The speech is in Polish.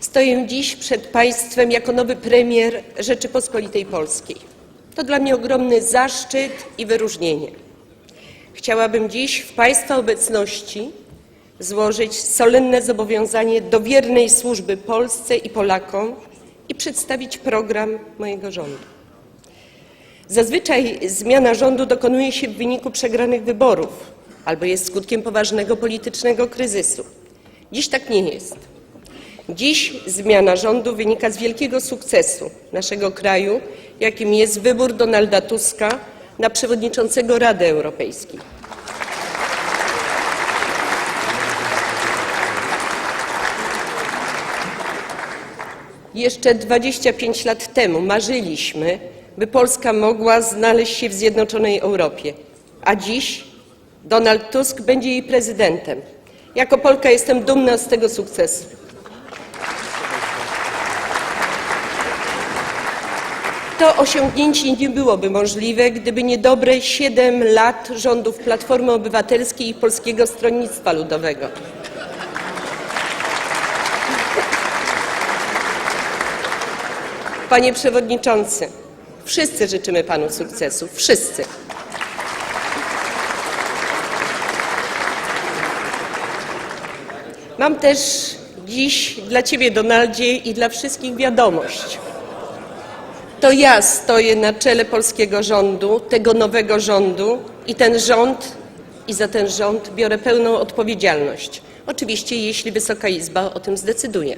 Stoję dziś przed Państwem jako nowy premier Rzeczypospolitej Polskiej. To dla mnie ogromny zaszczyt i wyróżnienie. Chciałabym dziś w Państwa obecności złożyć solenne zobowiązanie do wiernej służby Polsce i Polakom i przedstawić program mojego rządu. Zazwyczaj zmiana rządu dokonuje się w wyniku przegranych wyborów albo jest skutkiem poważnego politycznego kryzysu. Dziś tak nie jest. Dziś zmiana rządu wynika z wielkiego sukcesu naszego kraju, jakim jest wybór Donalda Tuska na przewodniczącego Rady Europejskiej. Jeszcze 25 lat temu marzyliśmy, by Polska mogła znaleźć się w zjednoczonej Europie, a dziś Donald Tusk będzie jej prezydentem. Jako Polka jestem dumna z tego sukcesu. To osiągnięcie nie byłoby możliwe, gdyby nie dobre 7 lat rządów Platformy Obywatelskiej i Polskiego Stronnictwa Ludowego. Panie Przewodniczący, wszyscy życzymy Panu sukcesu. Wszyscy. Mam też dziś dla Ciebie, Donaldzie, i dla wszystkich wiadomość. To ja stoję na czele polskiego rządu, tego nowego rządu i ten rząd, i za ten rząd biorę pełną odpowiedzialność. Oczywiście, jeśli Wysoka Izba o tym zdecyduje.